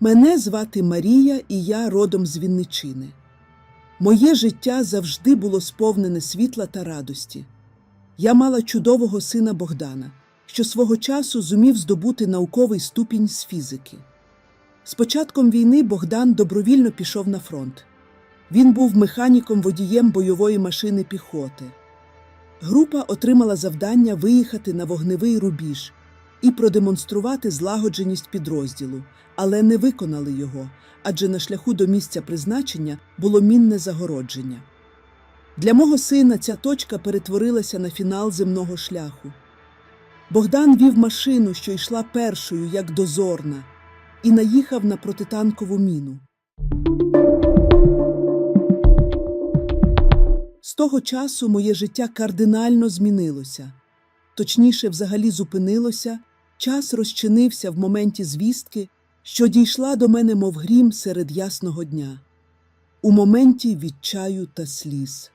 Мене звати Марія, і я родом з Вінничини. Моє життя завжди було сповнене світла та радості. Я мала чудового сина Богдана, що свого часу зумів здобути науковий ступінь з фізики. З початком війни Богдан добровільно пішов на фронт. Він був механіком водієм бойової машини піхоти. Група отримала завдання виїхати на вогневий рубіж і продемонструвати злагодженість підрозділу, але не виконали його, адже на шляху до місця призначення було мінне загородження. Для мого сина ця точка перетворилася на фінал земного шляху. Богдан вів машину, що йшла першою, як дозорна, і наїхав на протитанкову міну. З того часу моє життя кардинально змінилося. Точніше, взагалі зупинилося, час розчинився в моменті звістки, що дійшла до мене, мов грім серед ясного дня, у моменті відчаю та сліз.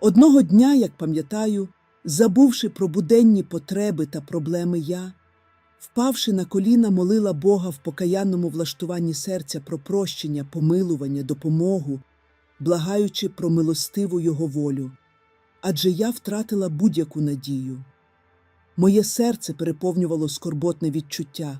Одного дня, як пам'ятаю, забувши про буденні потреби та проблеми я, впавши на коліна, молила Бога в покаянному влаштуванні серця про прощення, помилування, допомогу, благаючи про милостиву Його волю. Адже я втратила будь-яку надію. Моє серце переповнювало скорботне відчуття.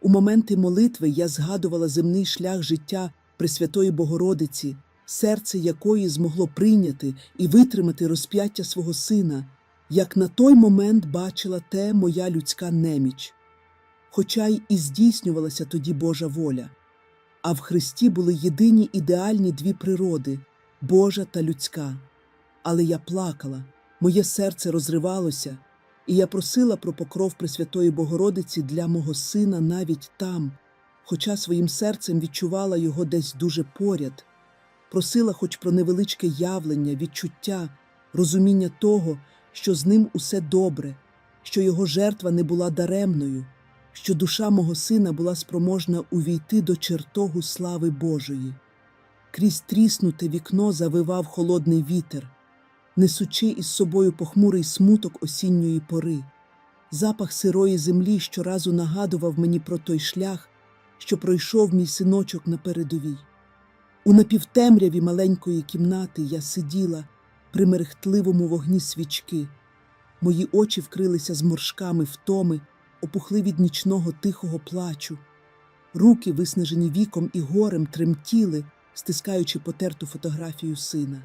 У моменти молитви я згадувала земний шлях життя Пресвятої Богородиці, серце якої змогло прийняти і витримати розп'яття свого сина, як на той момент бачила те моя людська неміч. Хоча й і здійснювалася тоді Божа воля. А в Христі були єдині ідеальні дві природи Божа та людська. Але я плакала, моє серце розривалося, і я просила про покров Пресвятої Богородиці для мого сина навіть там, хоча своїм серцем відчувала його десь дуже поряд, просила хоч про невеличке явлення, відчуття, розуміння того, що з ним усе добре, що його жертва не була даремною, що душа мого сина була спроможна увійти до чертогу слави Божої. Крізь тріснуте вікно завивав холодний вітер несучи із собою похмурий смуток осінньої пори. Запах сирої землі щоразу нагадував мені про той шлях, що пройшов мій синочок на передовій. У напівтемряві маленької кімнати я сиділа при мерехтливому вогні свічки. Мої очі вкрилися зморшками втоми, опухли від нічного тихого плачу. Руки, виснажені віком і горем, тремтіли, стискаючи потерту фотографію сина.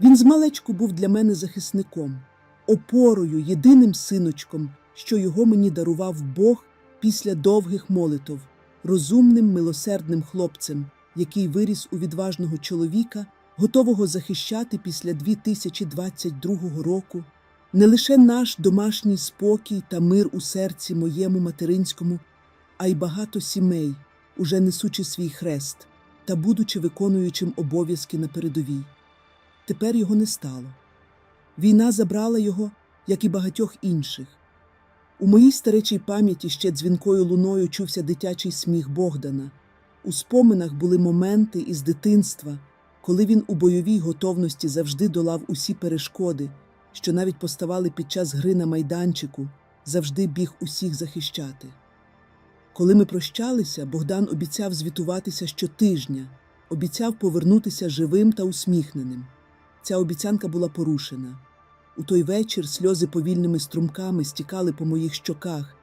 Він змалечку був для мене захисником, опорою, єдиним синочком, що його мені дарував Бог після довгих молитов, розумним, милосердним хлопцем, який виріс у відважного чоловіка, готового захищати після 2022 року не лише наш домашній спокій та мир у серці моєму материнському, а й багато сімей, уже несучи свій хрест та будучи виконуючим обов'язки на передовій. Тепер його не стало. Війна забрала його, як і багатьох інших. У моїй старечій пам'яті ще дзвінкою луною чувся дитячий сміх Богдана. У споминах були моменти із дитинства, коли він у бойовій готовності завжди долав усі перешкоди, що навіть поставали під час гри на майданчику, завжди біг усіх захищати. Коли ми прощалися, Богдан обіцяв звітуватися щотижня, обіцяв повернутися живим та усміхненим. Ця обіцянка була порушена. У той вечір сльози повільними струмками стікали по моїх щоках.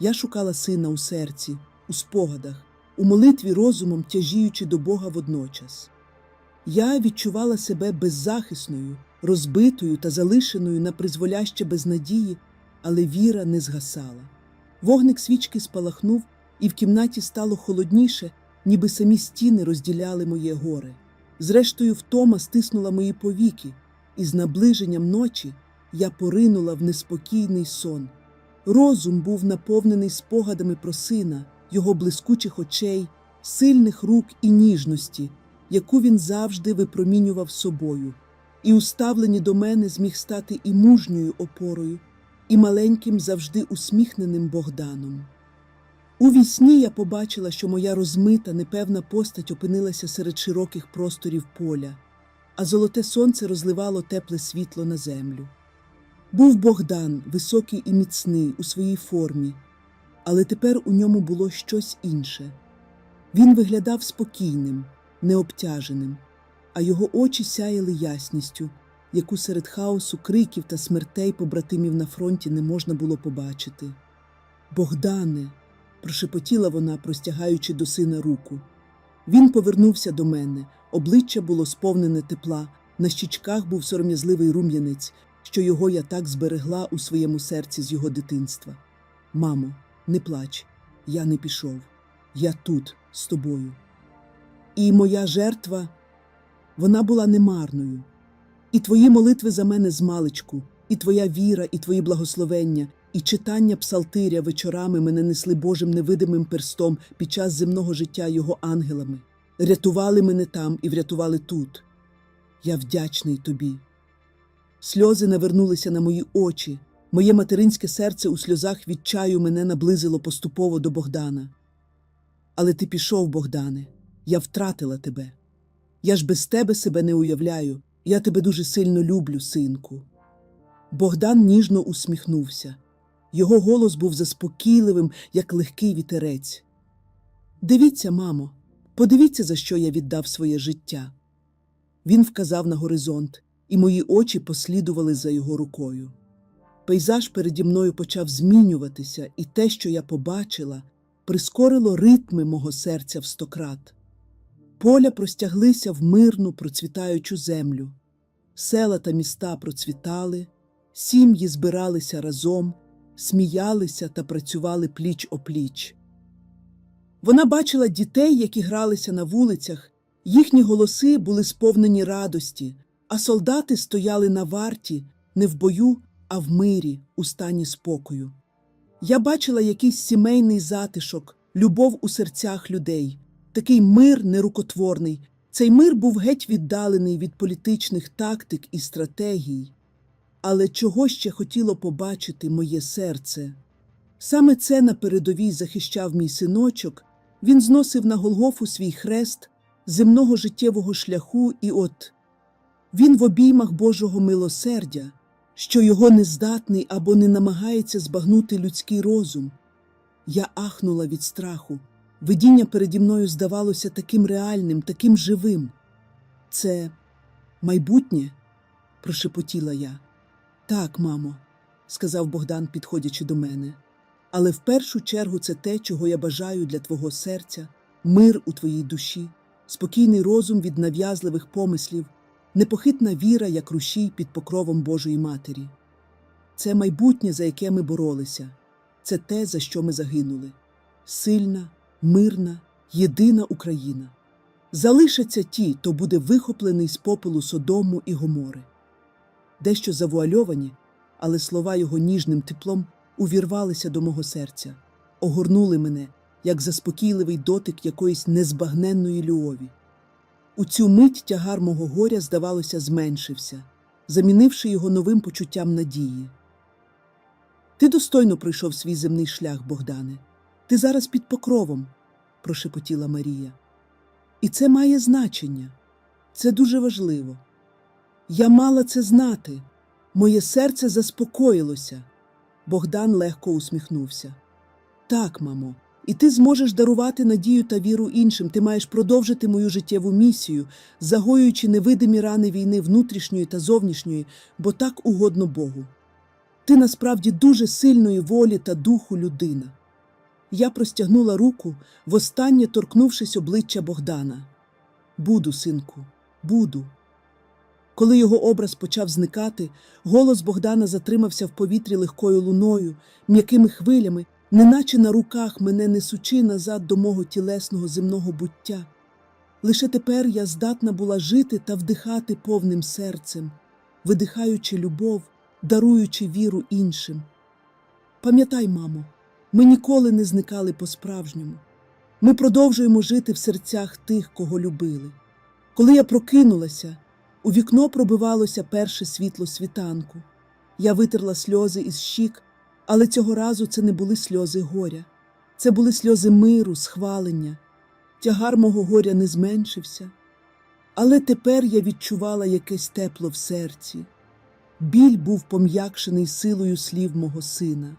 Я шукала сина у серці, у спогадах, у молитві розумом тяжіючи до Бога водночас. Я відчувала себе беззахисною, розбитою та залишеною на призволяще безнадії, але віра не згасала. Вогник свічки спалахнув, і в кімнаті стало холодніше, ніби самі стіни розділяли моє горе. Зрештою, втома стиснула мої повіки, і з наближенням ночі я поринула в неспокійний сон. Розум був наповнений спогадами про сина, його блискучих очей, сильних рук і ніжності, яку він завжди випромінював собою, і уставлені до мене зміг стати і мужньою опорою, і маленьким завжди усміхненим Богданом. У вісні я побачила, що моя розмита, непевна постать опинилася серед широких просторів поля, а золоте сонце розливало тепле світло на землю. Був Богдан, високий і міцний у своїй формі, але тепер у ньому було щось інше. Він виглядав спокійним, необтяженим, а його очі сяяли ясністю, яку серед хаосу криків та смертей побратимів на фронті не можна було побачити. Богдане, прошепотіла вона, простягаючи до сина руку. Він повернувся до мене, обличчя було сповнене тепла, на щічках був сором'язливий рум'янець, що його я так зберегла у своєму серці з його дитинства. Мамо, не плач, я не пішов. Я тут, з тобою. І моя жертва, вона була немарною. І твої молитви за мене змалечку, і твоя віра, і твої благословення, і читання псалтиря вечорами мене несли Божим невидимим перстом під час земного життя його ангелами. Рятували мене там і врятували тут. Я вдячний тобі. Сльози навернулися на мої очі. Моє материнське серце у сльозах відчаю мене наблизило поступово до Богдана. Але ти пішов, Богдане, я втратила тебе. Я ж без тебе себе не уявляю, я тебе дуже сильно люблю, синку. Богдан ніжно усміхнувся. Його голос був заспокійливим, як легкий вітерець. Дивіться, мамо, подивіться, за що я віддав своє життя. Він вказав на горизонт, і мої очі послідували за його рукою. Пейзаж переді мною почав змінюватися, і те, що я побачила, прискорило ритми мого серця в стократ. Поля простяглися в мирну, процвітаючу землю. Села та міста процвітали, сім'ї збиралися разом, сміялися та працювали пліч опліч. Вона бачила дітей, які гралися на вулицях, їхні голоси були сповнені радості, а солдати стояли на варті не в бою, а в мирі, у стані спокою. Я бачила якийсь сімейний затишок, любов у серцях людей, такий мир нерукотворний. Цей мир був геть віддалений від політичних тактик і стратегій. Але чого ще хотіло побачити моє серце? Саме це на передовій захищав мій синочок, він зносив на Голгофу свій хрест земного життєвого шляху, і от він в обіймах Божого милосердя, що його не здатний або не намагається збагнути людський розум. Я ахнула від страху. Видіння переді мною здавалося таким реальним, таким живим. Це майбутнє? прошепотіла я. Так, мамо, сказав Богдан, підходячи до мене. Але в першу чергу це те, чого я бажаю для твого серця, мир у твоїй душі, спокійний розум від нав'язливих помислів, непохитна віра, як рушій під покровом Божої Матері. Це майбутнє, за яке ми боролися, це те, за що ми загинули. Сильна, мирна, єдина Україна. Залишаться ті, хто буде вихоплений з попелу Содому і Гомори. Дещо завуальовані, але слова його ніжним теплом увірвалися до мого серця, огорнули мене, як заспокійливий дотик якоїсь незбагненної любові. У цю мить тягар мого горя, здавалося, зменшився, замінивши його новим почуттям надії. Ти достойно пройшов свій земний шлях, Богдане. Ти зараз під покровом, прошепотіла Марія. І це має значення. Це дуже важливо. Я мала це знати. Моє серце заспокоїлося. Богдан легко усміхнувся. Так, мамо, і ти зможеш дарувати надію та віру іншим. Ти маєш продовжити мою життєву місію, загоюючи невидимі рани війни внутрішньої та зовнішньої, бо так угодно Богу. Ти насправді дуже сильної волі та духу людина. Я простягнула руку, востаннє торкнувшись обличчя Богдана. Буду, синку, буду. Коли його образ почав зникати, голос Богдана затримався в повітрі легкою луною, м'якими хвилями, неначе на руках мене несучи назад до мого тілесного земного буття. Лише тепер я здатна була жити та вдихати повним серцем, видихаючи любов, даруючи віру іншим. Пам'ятай, мамо, ми ніколи не зникали по-справжньому. Ми продовжуємо жити в серцях тих, кого любили. Коли я прокинулася, у вікно пробивалося перше світло світанку. Я витерла сльози із щік, але цього разу це не були сльози горя. Це були сльози миру, схвалення. Тягар мого горя не зменшився. Але тепер я відчувала якесь тепло в серці. Біль був пом'якшений силою слів мого сина.